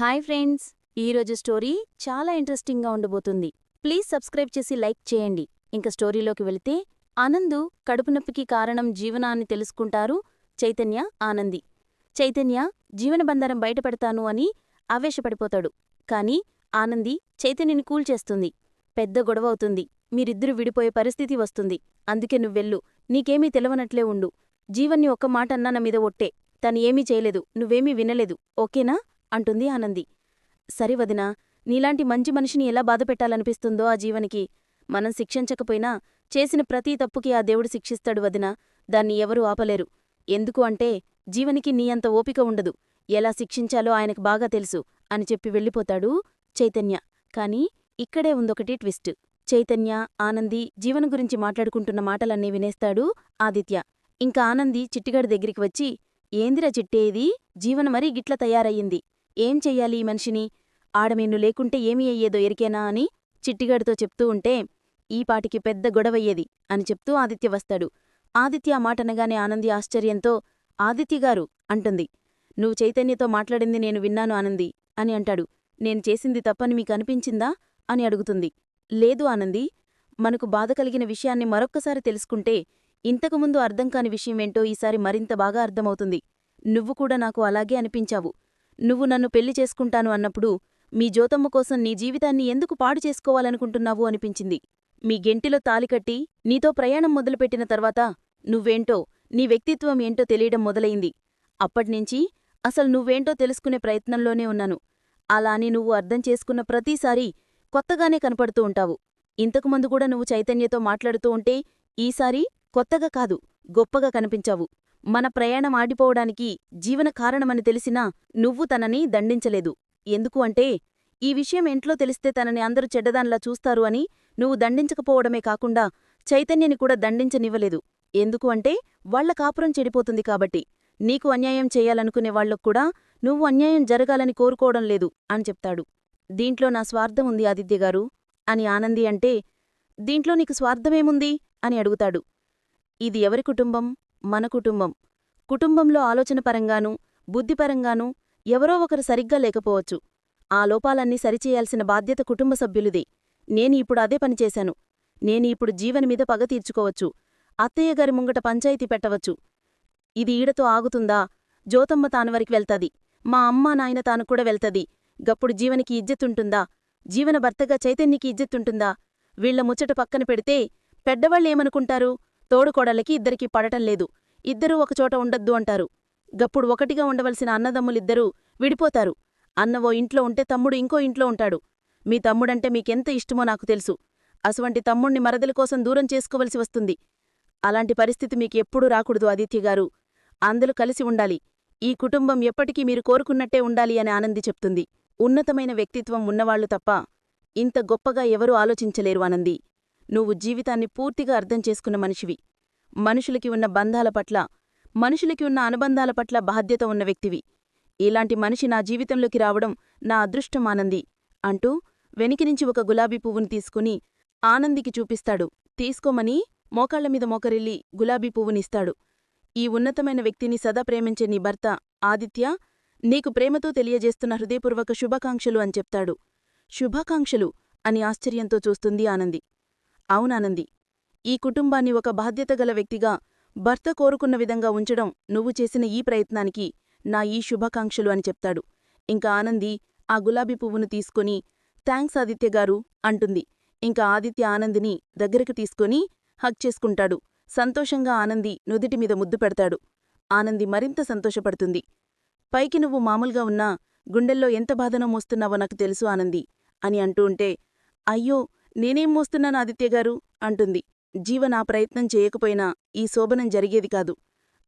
Hi friends. ఈరోజు story చాలా ఇంట్రెస్టింగ్గా ఉండబోతుంది. ప్లీజ్ సబ్స్క్రైబ్ చేసి లైక్ చేయండి. ఇంక స్టోరీలోకి వెళితే ఆనందు కడుపు నొప్పికి కారణం జీవనాన్ని తెలుసుకుంటారు చైతన్య ఆనంది. చైతన్య జీవనబంధారం బయటపెడతాను అని ఆవేశపడిపోతాడు. కాని ఆనంది చైతన్యని కూల్చేస్తుంది పెద్ద గొడవ అవుతుంది. మీరిద్దరూ విడిపోయే పరిస్థితి వస్తుంది. అందుకే నువ్వెళ్ళు. నీకేమీ తెలవనట్లే ఉండు. జీవన్ని ఒక్క మాట అన్నా నా మీద ఒట్టే. తను ఏమీ చేయలేదు. నువ్వేమీ వినలేదు. ఓకేనా? అంటుంది ఆనంది. సరే వదినా నీలాంటి మంచి మనిషిని ఎలా బాధపెట్టాలనిపిస్తుందో ఆ జీవనికి మనం శిక్షించకపోయినా చేసిన ప్రతి తప్పుకి ఆ దేవుడు శిక్షిస్తాడు వదినా. దాన్ని ఎవరూ ఆపలేరు. ఎందుకు అంటే జీవనికి నీ అంత ఓపిక ఉండదు. ఎలా శిక్షించాలో ఆయనకు బాగా తెలుసు అని చెప్పి వెళ్ళిపోతాడు చైతన్య. కాని ఇక్కడే ఉందొకటి ట్విస్ట్. చైతన్య ఆనంది జీవన గురించి మాట్లాడుకుంటున్న మాటలన్నీ వినేస్తాడు ఆదిత్య. ఇంకా ఆనంది చిట్టిగాడి దగ్గరికి వచ్చి ఏందిరా చిట్టేది జీవన మరీ గిట్ల తయారయ్యింది. ఏం చెయ్యాలి ఈ మనిషిని? ఆడమీన్ను లేకుంటే ఏమీ అయ్యేదో ఎరికేనా అని చిట్టిగాడితో చెప్తూ ఉంటే ఈ పాటికి పెద్ద గొడవయ్యేది అని చెప్తూ ఆదిత్య వస్తాడు. ఆదిత్య ఆ మాటనగానే ఆనంది ఆశ్చర్యంతో ఆదిత్యగారు అంటుంది. నువ్వు చైతన్యతో మాట్లాడింది నేను విన్నాను ఆనంది అని అంటాడు. నేను చేసింది తప్పని మీకు అనిపించిందా? అని అడుగుతుంది. లేదు ఆనంది. మనకు బాధ కలిగిన విషయాన్ని మరొక్కసారి తెలుసుకుంటే ఇంతకుముందు అర్థం కాని విషయమేంటో ఈసారి మరింత బాగా అర్థమవుతుంది. నువ్వు కూడా నాకు అలాగే అనిపించావు. నువ్వు నన్ను పెళ్ళి చేసుకుంటాను అన్నప్పుడు మీ జోతమ్మ కోసం నీ జీవితాన్ని ఎందుకు పాడు చేసుకోవాలనుకుంటున్నావు అనిపించింది. మీ గెంటిలో తాలికట్టి నీతో ప్రయాణం మొదలుపెట్టిన తర్వాత నువ్వేంటో నీ వ్యక్తిత్వం ఏంటో తెలియడం మొదలైంది. అప్పట్నుంచి అసలు నువ్వేంటో తెలుసుకునే ప్రయత్నంలోనే ఉన్నాను. అలా అని నువ్వు అర్థం చేసుకున్న ప్రతిసారీ కొత్తగానే కనపడుతూ ఉంటావు. ఇంతకుముందు కూడా నువ్వు చైతన్యతో మాట్లాడుతూ ఉంటే ఈసారి కొత్తగా కాదు గొప్పగా కనిపించావు. మన ప్రయాణం ఆడిపోవడానికి జీవన కారణమని తెలిసినా నువ్వు తనని దండించలేదు. ఎందుకు అంటే ఈ విషయం ఇంట్లో తెలిస్తే తనని అందరూ చెడ్డదాన్లా చూస్తారు అని నువ్వు దండించకపోవడమే కాకుండా చైతన్యని కూడా దండించనివ్వలేదు. ఎందుకు అంటే వాళ్ళ కాపురం చెడిపోతుంది కాబట్టి. నీకు అన్యాయం చేయాలనుకునే వాళ్ళక్కూడా నువ్వు అన్యాయం జరగాలని కోరుకోవడం లేదు అని చెప్తాడు. దీంట్లో నా స్వార్థం ఉంది ఆదిత్యగారు అని ఆనంది అంటే దీంట్లో నీకు స్వార్థమేముంది? అని అడుగుతాడు. ఇది ఎవరి కుటుంబం? మన కుటుంబం. కుటుంబంలో ఆలోచనపరంగానూ బుద్ధిపరంగానూ ఎవరో ఒకరు సరిగ్గా లేకపోవచ్చు. ఆ లోపాలన్నీ సరిచేయాల్సిన బాధ్యత కుటుంబ సభ్యులది. నేను ఇప్పుడు అదే పనిచేశాను నేను ఇప్పుడు జీవని మీద పగ తీర్చుకోవచ్చు. అత్తయ్యగారి ముంగట పంచాయతీ పెట్టవచ్చు. ఇది ఈడతో ఆగుతుందా? జోతమ్మ తానువరికి వెళ్తది. మా అమ్మా నాయన తాను కూడా వెళ్తది. గప్పుడు జీవనికి ఇజ్జెత్తుంటుందా జీవన భర్తగా చైతన్యకి ఇజ్జెత్తుంటుందా వీళ్ళ ముచ్చట పక్కన పెడితే పెద్దవాళ్ళేమనుకుంటారు? తోడుకోడలకి ఇద్దరికీ పడటం లేదు. ఇద్దరూ ఒకచోట ఉండద్దు అంటారు. గప్పుడు ఒకటిగా ఉండవలసిన అన్నదమ్ములిద్దరూ విడిపోతారు. అన్నవో ఇంట్లో ఉంటే తమ్ముడు ఇంకో ఇంట్లో ఉంటాడు. మీ తమ్ముడంటే మీకెంత ఇష్టమో నాకు తెలుసు. అసువంటి తమ్ముణ్ణి మరదల కోసం దూరం చేసుకోవలసి వస్తుంది. అలాంటి పరిస్థితి మీకు ఎప్పుడూ రాకూడదు ఆదిత్యగారు అందరూ కలిసి ఉండాలి. ఈ కుటుంబం ఎప్పటికీ మీరు కోరుకున్నట్టే ఉండాలి అని ఆనంది చెప్తుంది. ఉన్నతమైన వ్యక్తిత్వం ఉన్నవాళ్ళు తప్ప ఇంత గొప్పగా ఎవరూ ఆలోచించలేరు ఆనంది. నువ్వు జీవితాన్ని పూర్తిగా అర్థం చేసుకున్న మనిషివి. మనుషులకి ఉన్న బంధాల పట్ల మనుషులకి ఉన్న అనుబంధాల పట్ల బాధ్యత ఉన్న వ్యక్తివి. ఇలాంటి మనిషి నా జీవితంలోకి రావడం నా అదృష్టం ఆనంది అంటూ వెనికినుంచి ఒక గులాబీ పువ్వుని తీసుకుని ఆనందికి చూపిస్తాడు. తీసుకోమని మోకాళ్ళమీద మోకరిల్లి గులాబీ పువ్వునిస్తాడు ఈ ఉన్నతమైన వ్యక్తిని సదా ప్రేమించే నీ భర్త ఆదిత్య నీకు ప్రేమతో తెలియజేస్తున్న హృదయపూర్వక శుభాకాంక్షలు అని చెప్తాడు. శుభాకాంక్షలు అని ఆశ్చర్యంతో చూస్తుంది ఆనంది. అవునానంది. ఈ కుటుంబాన్ని ఒక బాధ్యతగల వ్యక్తిగా భర్త కోరుకున్న విధంగా ఉంచడం నువ్వు చేసిన ఈ ప్రయత్నానికి నా ఈ శుభాకాంక్షలు అని చెప్తాడు. ఇంకా ఆనంది ఆ గులాబీ పువ్వును తీసుకుని థ్యాంక్స్ ఆదిత్యగారు అంటుంది. ఇంకా ఆదిత్య ఆనందిని దగ్గరకు తీసుకుని హగ్ చేసుకుంటాడు. సంతోషంగా ఆనంది నుదిటిమీద ముద్దు పెడతాడు. ఆనంది మరింత సంతోషపడుతుంది. పైకి నువ్వు మామూలుగా ఉన్నా గుండెల్లో ఎంత బాధనో మోస్తున్నావో నాకు తెలుసు ఆనంది అని అంటూ ఉంటే అయ్యో నేనేం మోస్తున్నాను ఆదిత్యగారు అంటుంది. జీవ నా ప్రయత్నం చేయకపోయినా ఈ శోభనం జరిగేది కాదు.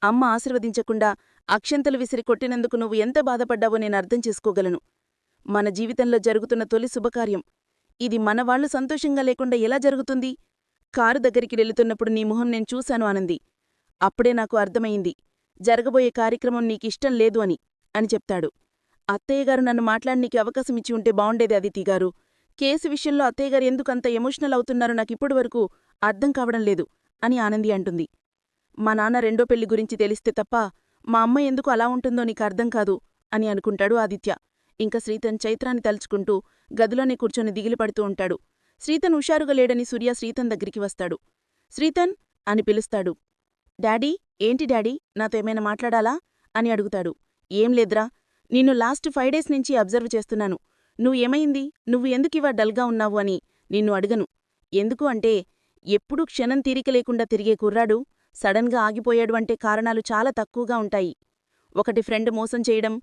అమ్మ ఆశీర్వదించకుండా అక్షంతలు విసిరి కొట్టినందుకు నువ్వు ఎంత బాధపడ్డావో నేను అర్థం చేసుకోగలను. మన జీవితంలో జరుగుతున్న తొలి శుభకార్యం. ఇది మనవాళ్ళు సంతోషంగా లేకుండా ఎలా జరుగుతుంది? కారు దగ్గరికి వెళుతున్నప్పుడు నీ మొహం నేను చూశాను ఆనంది. అప్పుడే నాకు అర్థమైంది. జరగబోయే కార్యక్రమం నీకిష్టం లేదు అని అని చెప్తాడు. అత్తయ్యగారు నన్ను మాట్లాడనీకి అవకాశం ఇచ్చి ఉంటే బావుండేది అదితిగారు కేసు విషయంలో అత్తయ్యగారు ఎందుకంత ఎమోషనల్ అవుతున్నారో నాకిప్పటి వరకు అర్థం కావడం లేదు అని ఆనంది అంటుంది. మా నాన్న రెండో పెళ్ళి గురించి తెలిస్తే తప్ప మా అమ్మ ఎందుకు అలా ఉంటుందో నీకు అర్థం కాదు అని అనుకుంటాడు ఆదిత్య. ఇంకా శ్రీతన్ చైత్రాన్ని తలుచుకుంటూ గదిలోనే కూర్చొని దిగిలిపడుతూ ఉంటాడు. శ్రీతన్ హుషారుగా లేడని సూర్య శ్రీతన్ దగ్గరికి వస్తాడు. శ్రీతన్ అని పిలుస్తాడు. డాడీ ఏంటి డాడీ? నాతో ఏమైనా మాట్లాడాలా? అని అడుగుతాడు. ఏం లేద్రా నిన్ను లాస్ట్ ఫైవ్ డేస్ నుంచి అబ్జర్వ్ చేస్తున్నాను. నువ్వేమైంది? నువ్వు ఎందుకివా డల్గా ఉన్నావు అని నిన్ను అడగను. ఎందుకు అంటే ఎప్పుడూ క్షణం తీరిక లేకుండా తిరిగే కుర్రాడు సడన్గా ఆగిపోయాడు అంటే కారణాలు చాలా తక్కువగా ఉంటాయి. ఒకటి ఫ్రెండ్ మోసం చేయడం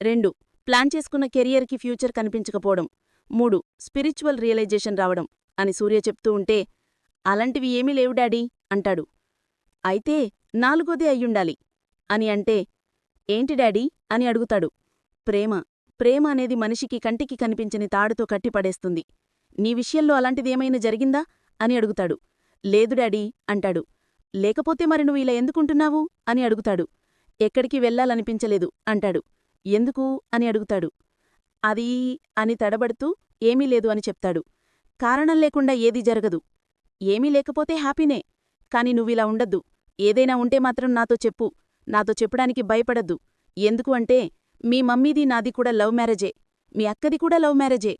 రెండు ప్లాన్ చేసుకున్న కెరియర్కి ఫ్యూచర్ కనిపించకపోవడం మూడు స్పిరిచువల్ రియలైజేషన్ రావడం అని సూర్య చెప్తూ ఉంటే అలాంటివి ఏమీ లేవు డాడీ అంటాడు. అయితే నాలుగోదే అయ్యుండాలి అని అంటే ఏంటి డాడీ అని అడుగుతాడు. ప్రేమ ప్రేమ అనేది మనిషికి కంటికి కనిపించని తాడుతో కట్టిపడేస్తుంది. నీ విషయంలో అలాంటిదేమైనా జరిగిందా? అని అడుగుతాడు. లేదు డాడీ అంటాడు. లేకపోతే మరి నువ్వు ఇలా ఎందుకుంటున్నావు? అని అడుగుతాడు. ఎక్కడికి వెళ్ళాలనిపించలేదు అంటాడు. ఎందుకు? అని అడుగుతాడు. అది అని తడబడుతూ ఏమీ లేదు అని చెప్తాడు. కారణం లేకుండా ఏదీ జరగదు. ఏమీ లేకపోతే హ్యాపీనే. కాని నువ్విలా ఉండద్దు. ఏదైనా ఉంటే మాత్రం నాతో చెప్పు. నాతో చెప్పడానికి భయపడద్దు. ఎందుకు అంటే మీ మమ్మీది నాది కూడా లవ్ మ్యారేజే. మీ అక్కది కూడా లవ్ మ్యారేజే.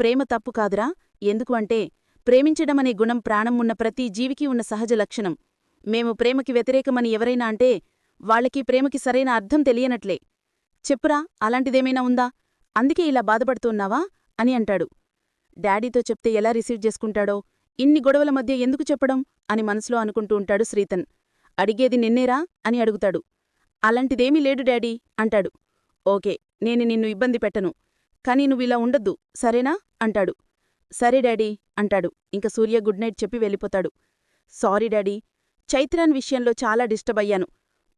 ప్రేమ తప్పు కాదురా. ఎందుకు అంటే ప్రేమించడమనే గుణం ప్రాణం ఉన్న ప్రతి జీవికి ఉన్న సహజ లక్షణం. మేము ప్రేమకి వ్యతిరేకమని ఎవరైనా అంటే వాళ్ళకి ప్రేమకి సరైన అర్థం తెలియనట్లే. చెప్పురా అలాంటిదేమైనా ఉందా? అందుకే ఇలా బాధపడుతున్నావా? అని అంటాడు. డాడీతో చెప్తే ఎలా రిసీవ్ చేసుకుంటాడో ఇన్ని గొడవల మధ్య ఎందుకు చెప్పడం? అని మనసులో అనుకుంటూ ఉంటాడు శ్రీతన్. అడిగేది నిన్నేరా? అని అడుగుతాడు. అలాంటిదేమీ లేడు డాడీ అంటాడు. ఓకే నేను నిన్ను ఇబ్బంది పెట్టను. కానీ నువ్విలా ఉండొద్దు సరేనా? అంటాడు. సరే డాడీ అంటాడు. ఇంక సూర్య గుడ్ నైట్ చెప్పి వెళ్ళిపోతాడు. సారీ డాడీ చైత్రాన్ విషయంలో చాలా డిస్టర్బ్ అయ్యాను.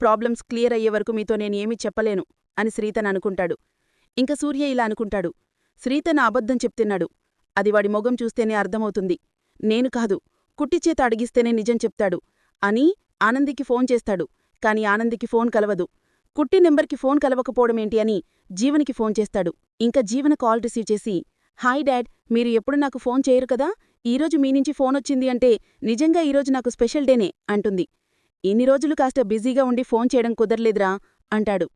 ప్రాబ్లమ్స్ క్లియర్ అయ్యే వరకు మీతో నేను ఏమీ చెప్పలేను అని శ్రీతన్ అనుకుంటాడు. ఇంక సూర్య ఇలా అనుకుంటాడు. శ్రీతన్ అబద్ధం చెప్తున్నాడు. అది వాడి మొగం చూస్తేనే అర్థమవుతుంది. నేను కాదు కుట్టిచేత అడిగిస్తేనే నిజం చెప్తాడు. అని ఆనందికి ఫోన్ చేస్తాడు. కాని ఆనందికి ఫోన్ కలవదు. కుట్టి నెంబర్కి ఫోన్ కలవకపోవడమేంటి అని జీవనికి ఫోన్ చేస్తాడు. ఇంకా జీవన కాల్ రిసీవ్ చేసి హాయ్ డాడ్ మీరు ఎప్పుడు నాకు ఫోన్ చేయరు కదా? ఈరోజు మీ నుంచి ఫోనొచ్చింది అంటే నిజంగా ఈరోజు నాకు స్పెషల్ డేనే అంటుంది. ఇన్ని రోజులు కాస్త బిజీగా ఉండి ఫోన్ చేయడం కుదరలేదురా అంటాడు.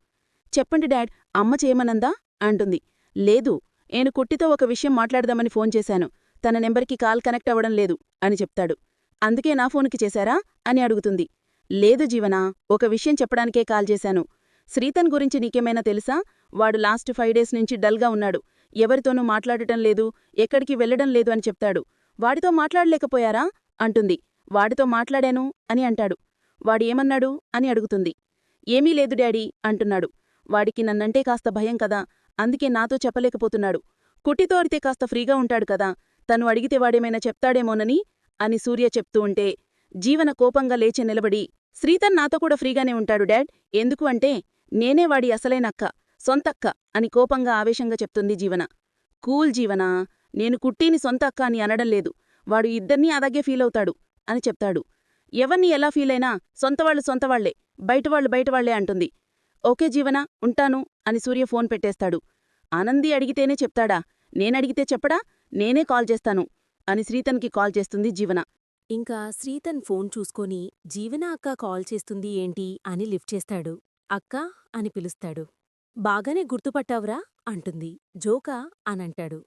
చెప్పండి డాడ్ అమ్మ చేయమనందా? అంటుంది. లేదు నేను కుట్టితో ఒక విషయం మాట్లాడదామని ఫోన్ చేశాను. తన నెంబర్కి కాల్ కనెక్ట్ అవ్వడం లేదు అని చెప్తాడు. అందుకే నా ఫోన్కి చేశారా? అని అడుగుతుంది. లేదు జీవనా ఒక విషయం చెప్పడానికే కాల్ చేశాను. శ్రీతన్ గురించి నీకేమైనా తెలుసా? వాడు లాస్ట్ ఫైవ్ డేస్ నుంచి డల్గా ఉన్నాడు. ఎవరితోనూ మాట్లాడటం లేదు ఎక్కడికి వెళ్ళడం లేదు అని చెప్తాడు. వాడితో మాట్లాడలేకపోయారా? అంటుంది. వాడితో మాట్లాడాను అని అంటాడు. వాడు ఏమన్నాడు అని అడుగుతుంది. ఏమీ లేదు డాడీ అంటున్నాడు. వాడికి నన్నంటే కాస్త భయం కదా అందుకే నాతో చెప్పలేకపోతున్నాడు. కుట్టితోడితే కాస్త ఫ్రీగా ఉంటాడు కదా తను అడిగితే వాడేమైనా చెప్తాడేమోనని అని సూర్య చెప్తూ ఉంటే జీవన కోపంగా లేచి నిలబడి శ్రీతన్ నాతో కూడా ఫ్రీగానే ఉంటాడు డాడ్ ఎందుకు అంటే నేనే వాడి అసలైన సొంతక్క అని కోపంగా ఆవేశంగా చెప్తుంది జీవన. కూల్ జీవనా? నేను కుట్టీని సొంత అక్క అని అనడం లేదు. వాడు ఇద్దర్నీ అలాగే ఫీలవుతాడు అని చెప్తాడు. ఎవర్ని ఎలా ఫీలైనా సొంతవాళ్ళు సొంతవాళ్ళే బయటవాళ్ళు బయటవాళ్ళే అంటుంది. ఓకే జీవన ఉంటాను అని సూర్య ఫోన్ పెట్టేస్తాడు. ఆనంది అడిగితేనే చెప్తాడా? నేనడిగితే చెప్పడా? నేనే కాల్ చేస్తాను అని శ్రీతన్కి కాల్ చేస్తుంది జీవన. ఇంకా శ్రీతన్ ఫోన్ చూసుకొని జీవన అక్క కాల్ చేస్తుంది ఏంటి అని లిఫ్ట్ చేస్తాడు. అక్కా అని పిలుస్తాడు. బాగానే గుర్తుపట్టావురా అంటుంది. జోకా అనంటాడు.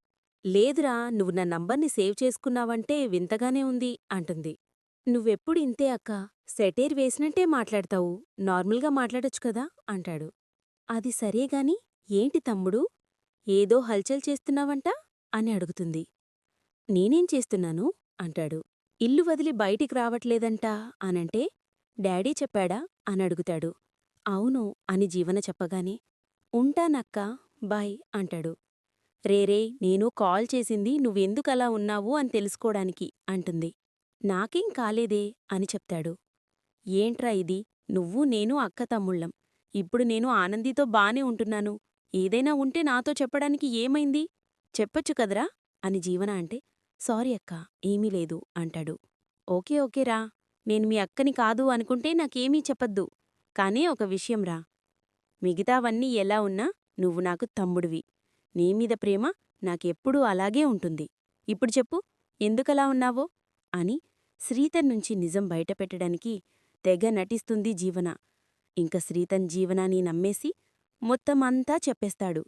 లేదురా నువ్వు నా నంబర్ని సేవ్ చేసుకున్నావంటే వింతగానే ఉంది అంటుంది. నువ్వెప్పుడు ఇంతే అక్క? సెటేర్ వేసినట్టే మాట్లాడతావు. నార్మల్గా మాట్లాడొచ్చు కదా అంటాడు. అది సరేగాని ఏంటి తమ్ముడు? ఏదో హల్చల్ చేస్తున్నావంట? అని అడుగుతుంది. నేనేం చేస్తున్నాను? అంటాడు. ఇల్లు వదిలి బయటికి రావట్లేదంటా అనంటే డాడీ చెప్పాడా? అని అడుగుతాడు. అవును అని జీవన చెప్పగానే ఉంటానక్కా బాయ్ అంటాడు. రేరే నేను కాల్ చేసింది నువ్వెందుకలా ఉన్నావు అని తెలుసుకోడానికి అంటుంది. నాకేం కాలేదే అని చెప్తాడు. ఏంట్రా ఇది? నువ్వు నేను అక్క తమ్ముళ్ళం. ఇప్పుడు నేను ఆనందితో బానే ఉంటున్నాను. ఏదైనా ఉంటే నాతో చెప్పడానికి ఏమైంది? చెప్పొచ్చు కదరా? అని జీవన అంటే సారీ అక్క ఏమీ లేదు అంటాడు. ఓకే ఓకేరా నేను మీ అక్కని కాదు అనుకుంటే నాకేమీ చెప్పద్దు. కానీ ఒక విషయంరా మిగతావన్నీ ఎలా ఉన్నా నువ్వు నాకు తమ్ముడివి. నీమీద ప్రేమ నాకెప్పుడూ అలాగే ఉంటుంది. ఇప్పుడు చెప్పు ఎందుకలా ఉన్నావో? అని శ్రీతన్ నుంచి నిజం బయటపెట్టడానికి తెగ నటిస్తుంది జీవన. ఇంక శ్రీతన్ జీవనాన్ని నమ్మేసి మొత్తమంతా చెప్పేస్తాడు.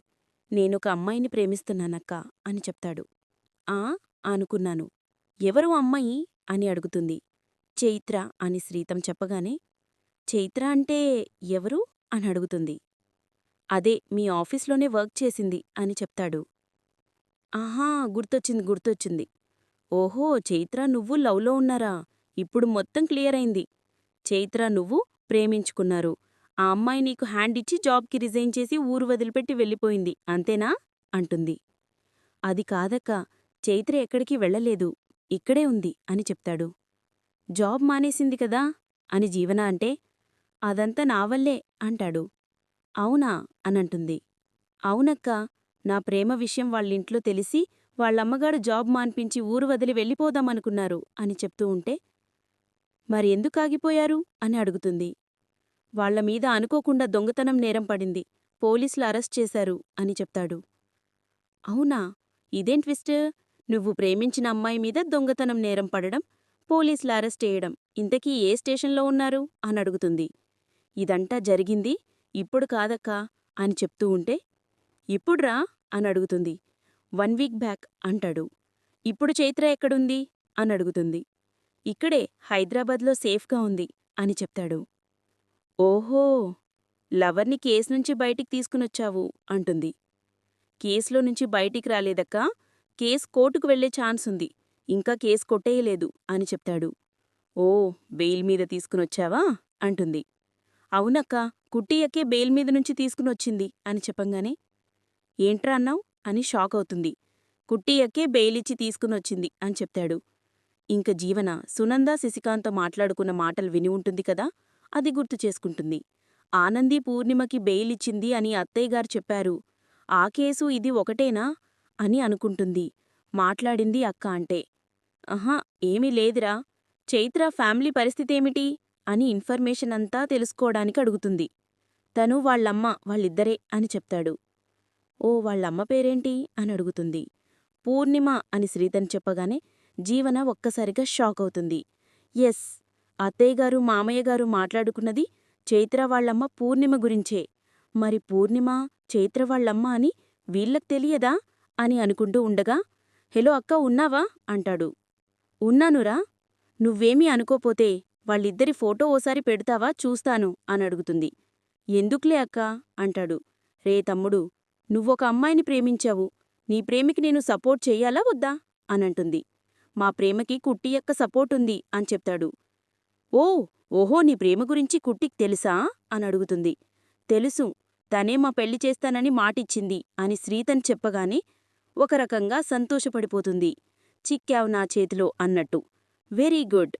నేనొక అమ్మాయిని ప్రేమిస్తున్నానక్కా అని చెప్తాడు. ఆ? అనుకున్నాను. ఎవరు అమ్మాయి? అని అడుగుతుంది. చైత్ర అని శ్రీతం చెప్పగానే చైత్ర అంటే ఎవరు? అని అడుగుతుంది. అదే మీ ఆఫీస్లోనే వర్క్ చేసింది అని చెప్తాడు. ఆహా గుర్తొచ్చింది గుర్తొచ్చింది. ఓహో చైత్ర నువ్వు లవ్లో ఉన్నారా? ఇప్పుడు మొత్తం క్లియర్ అయింది. చైత్ర నువ్వు ప్రేమించుకున్నారు. ఆ అమ్మాయి నీకు హ్యాండ్ ఇచ్చి జాబ్కి రిజైన్ చేసి ఊరు వదిలిపెట్టి వెళ్ళిపోయింది అంతేనా? అంటుంది. అది కాదక్క చైత్ర ఎక్కడికి వెళ్ళలేదు ఇక్కడే ఉంది అని చెప్తాడు. జాబ్ మానేసింది కదా? అని జీవన అంటే అదంతా నావల్లే అంటాడు. అవునా? అనంటుంది. అవునక్క నా ప్రేమ విషయం వాళ్ళింట్లో తెలిసి వాళ్ళమ్మగారు జాబ్ మాన్పించి ఊరు వదిలి వెళ్ళిపోదామనుకున్నారు అని చెప్తూ ఉంటే మరి ఆగిపోయారు? అని అడుగుతుంది. వాళ్ళ మీద అనుకోకుండా దొంగతనం నేరం పడింది. పోలీసులు అరెస్ట్ చేశారు అని చెప్తాడు. అవునా? ఇదేం ట్విస్ట్? నువ్వు ప్రేమించిన అమ్మాయి మీద దొంగతనం నేరం పడడం పోలీసులు అరెస్ట్ చేయడం ఇంతకీ ఏ స్టేషన్లో ఉన్నారు? అని అడుగుతుంది. ఇదంతా జరిగింది ఇప్పుడు కాదక్కా అని చెప్తూ ఉంటే ఇప్పుడ్రా అని అడుగుతుంది. వన్ వీక్ బ్యాక్ అంటాడు. ఇప్పుడు చైత్ర ఎక్కడుంది? అని అడుగుతుంది. ఇక్కడే హైదరాబాద్లో సేఫ్గా ఉంది అని చెప్తాడు. ఓహో! లవర్ని కేసు నుంచి బయటికి తీసుకునొచ్చావు అంటుంది. కేసులో నుంచి బయటికి రాలేదక్కా. కేసు కోర్టుకు వెళ్ళే ఛాన్స్ ఉంది. ఇంకా కేసు కొట్టేయలేదు అని చెప్తాడు. ఓ బెయిల్ మీద తీసుకునొచ్చావా? అంటుంది. అవునక్కా కుట్టియక్కే బెయిల్ మీద నుంచి తీసుకునొచ్చింది అని చెప్పంగానే ఏంట్రా అన్నావ్? అని షాక్ అవుతుంది కుట్టియక్కే బెయిలిచ్చి తీసుకునొచ్చింది అని చెప్తాడు. ఇంక జీవన సునంద శశికాంత్తో మాట్లాడుకున్న మాటలు విని ఉంటుంది కదా అది గుర్తు చేసుకుంటుంది. ఆనంది పూర్ణిమకి బెయిలిచ్చింది అని అత్తయ్యగారు చెప్పారు. ఆ కేసు ఇది ఒకటేనా? అని అనుకుంటుంది. మాట్లాడింది అక్క అంటే. అహా ఏమీ లేదురా. చైత్ర ఫ్యామిలీ పరిస్థితేమిటి అని ఇన్ఫర్మేషన్ అంతా తెలుసుకోవడానికి అడుగుతుంది. తను వాళ్ళమ్మ వాళ్ళిద్దరే అని చెప్తాడు. ఓ వాళ్ళమ్మ పేరేంటి? అని అడుగుతుంది. పూర్ణిమ అని శ్రీతన్ చెప్పగానే జీవన ఒక్కసారిగా షాక్ అవుతుంది. ఎస్ అత్తయ్యగారు మామయ్యగారు మాట్లాడుకున్నది చైత్ర వాళ్ళమ్మ పూర్ణిమ గురించే. మరి పూర్ణిమ చైత్ర వాళ్ళమ్మ అని వీళ్ళకి తెలియదా? అని అనుకుంటూ ఉండగా హెలో అక్క ఉన్నావా? అంటాడు. ఉన్నానురా. నువ్వేమీ అనుకోపోతే వాళ్ళిద్దరి ఫోటో ఓసారి పెడతావా చూస్తాను అని అడుగుతుంది ఎందుకులే అక్క అంటాడు. రే తమ్ముడు నువ్వొక అమ్మాయిని ప్రేమించావు. నీ ప్రేమికి నేను సపోర్ట్ చెయ్యాలా వద్దా అనంటుంది. మా ప్రేమకి కుట్టి యొక్క సపోర్టుంది అని చెప్తాడు. ఓ ఓహో నీ ప్రేమ గురించి కుట్టికి తెలుసా అని అడుగుతుంది. తెలుసు. తనే మా పెళ్ళి చేస్తానని మాటిచ్చింది అని శ్రీతన్ చెప్పగానే ఒక రకంగా సంతోషపడిపోతుంది. చిక్కావు నా చేతిలో అన్నట్టు. Very good.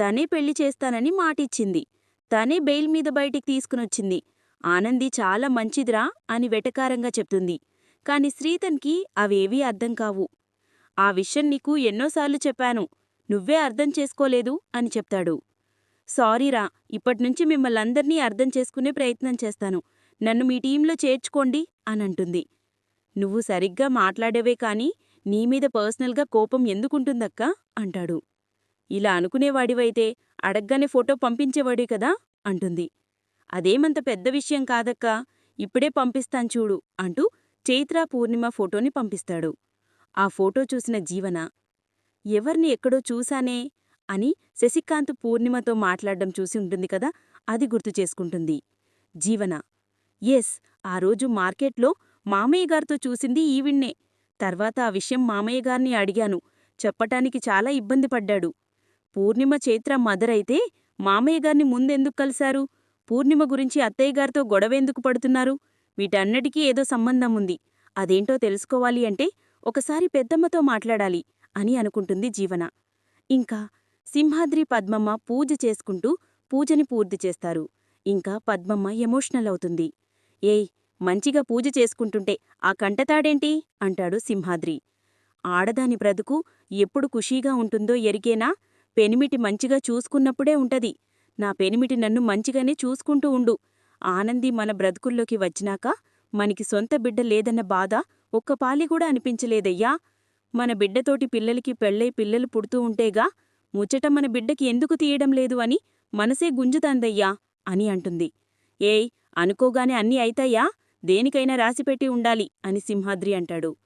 తనే పెళ్ళి చేస్తానని మాటిచ్చింది. తనే బెయిల్ మీద బయటికి తీసుకునొచ్చింది. ఆనంది చాలా మంచిదిరా అని వెటకారంగా చెప్తుంది. కాని శ్రీతన్కి అవేవీ అర్థం కావు. ఆ విషయం నీకు ఎన్నోసార్లు చెప్పాను. నువ్వే అర్థం చేసుకోలేదు అని చెప్తాడు. సారీరా ఇప్పట్నుంచి మిమ్మల్ందర్నీ అర్థం చేసుకునే ప్రయత్నం చేస్తాను. నన్ను మీ టీంలో చేర్చుకోండి అనంటుంది. నువ్వు సరిగ్గా మాట్లాడేవే కాని నీమీద పర్సనల్గా కోపం ఎందుకుంటుందక్కా? అంటాడు. ఇలా అనుకునేవాడివైతే అడగ్గానే ఫోటో పంపించేవాడే కదా అంటుంది. అదేమంత పెద్ద విషయం కాదక్కా ఇప్పుడే పంపిస్తాను చూడు అంటూ చైత్ర పూర్ణిమ ఫోటోని పంపిస్తాడు. ఆ ఫోటో చూసిన జీవన ఎవర్ని ఎక్కడో చూశానే అని శశికాంత్ పూర్ణిమతో మాట్లాడడం చూసి ఉంటుంది కదా అది గుర్తు చేసుకుంటుంది. జీవన ఎస్ ఆ రోజు మార్కెట్లో మామయ్య గారితో చూసింది ఈవిణ్ణే తర్వాత ఆ విషయం మామయ్య గారిని అడిగాను. చెప్పటానికి చాలా ఇబ్బంది పడ్డాడు. పూర్ణిమ చైత్ర మదరైతే మామయ్యగారిని మామయ్య గారిని ముందెందుకు కలిశారు? పూర్ణిమ గురించి అత్తయ్య గారితో గొడవెందుకు పడుతున్నారు? వీటన్నిటికీ ఏదో సంబంధం ఉంది. అదేంటో తెలుసుకోవాలి అంటే ఒకసారి పెద్దమ్మతో మాట్లాడాలి అని అనుకుంటుంది జీవన. ఇంకా సింహాద్రి పద్మమ్మ పూజ చేసుకుంటూ పూజని పూర్తి చేస్తారు. ఇంకా పద్మమ్మ ఎమోషనల్ అవుతుంది. ఏయ్ మంచిగా పూజ చేసుకుంటుంటే ఆ కంటతాడేంటి? అంటాడు సింహాద్రి. ఆడదాని బ్రతుకు ఎప్పుడు ఖుషీగా ఉంటుందో ఎరిగేనా? పెనిమిటి మంచిగా చూసుకున్నప్పుడే ఉంటది. నా పెనిమిటి నన్ను మంచిగానే చూసుకుంటూ ఉండు. ఆనంది మన బ్రతుకుల్లోకి వచ్చినాక మనకి సొంత బిడ్డ లేదన్న బాధ ఒక్కపాలి కూడా అనిపించలేదయ్యా. మన బిడ్డతోటి పిల్లలకి పెళ్ళై పిల్లలు పుడుతూ ఉంటేగా ముచ్చట మన బిడ్డకి ఎందుకు తీయడం లేదు అని మనసే గుంజుతాందయ్యా అని అంటుంది. ఏయ్ అనుకోగానే అన్నీ అయితాయా? దేనికైనా రాసిపెట్టి ఉండాలి అని సింహాద్రి అంటాడు.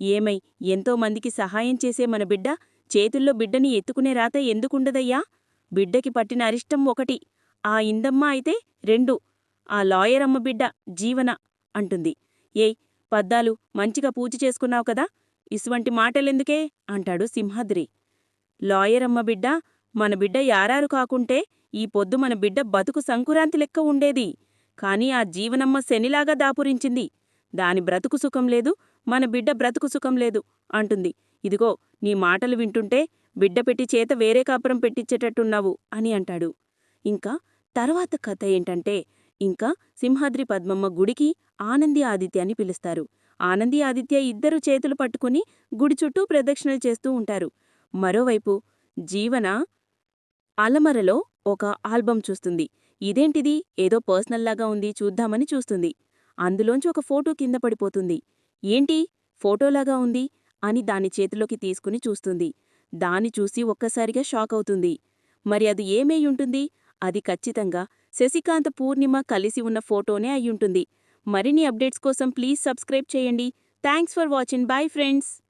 ఏమై ఎంతోమందికి సహాయం చేసే మన బిడ్డ చేతుల్లో బిడ్డని ఎత్తుకునే రాత ఎందుకుండదయ్యా? బిడ్డకి పట్టిన అరిష్టం ఒకటి ఆ ఇందమ్మ అయితే రెండు ఆ లాయరమ్మ బిడ్డ జీవన అంటుంది. ఏయ్ పద్దాలు మంచిగా పూజ చేసుకున్నావు కదా ఇసువంటి మాటలెందుకే? అంటాడు సింహాద్రి. లాయరమ్మ బిడ్డ మన బిడ్డ యారారు కాకుంటే ఈ పొద్దు మన బిడ్డ బతుకు సంకురాంతి లెక్క ఉండేది. కాని ఆ జీవనమ్మ శనిలాగా దాపురించింది. దాని బ్రతుకు సుఖం లేదు మన బిడ్డ బ్రతుకు సుఖం లేదు అంటుంది. ఇదిగో నీ మాటలు వింటుంటే బిడ్డ పెట్టి చేత వేరే కాపురం పెట్టించేటట్టున్నావు అని అంటాడు. ఇంకా తర్వాత కథ ఏంటంటే ఇంకా సింహాద్రి పద్మమ్మ గుడికి ఆనంది ఆదిత్య అని పిలుస్తారు. ఆనంది ఆదిత్య ఇద్దరు చేతులు పట్టుకుని గుడి చుట్టూ ప్రదక్షిణలు చేస్తూ ఉంటారు. మరోవైపు జీవన అలమరలో ఒక ఆల్బం చూస్తుంది. ఇదేంటిది? ఏదో పర్సనల్లాగా ఉంది చూద్దామని చూస్తుంది. అందులోంచి ఒక ఫోటో కింద పడిపోతుంది. ఏంటి? ఫోటోలాగా ఉంది? అని దాని చేతిలోకి తీసుకుని చూస్తుంది. దాని చూసి ఒక్కసారిగా షాక్ అవుతుంది. మరి అది ఏమై ఉంటుంది? అది ఖచ్చితంగా శశికాంత్ పూర్ణిమ కలిసి ఉన్న ఫోటోనే అయ్యుంటుంది. మరిన్ని అప్డేట్స్ కోసం ప్లీజ్ సబ్స్క్రైబ్ చేయండి. Thanks for watching. Bye friends.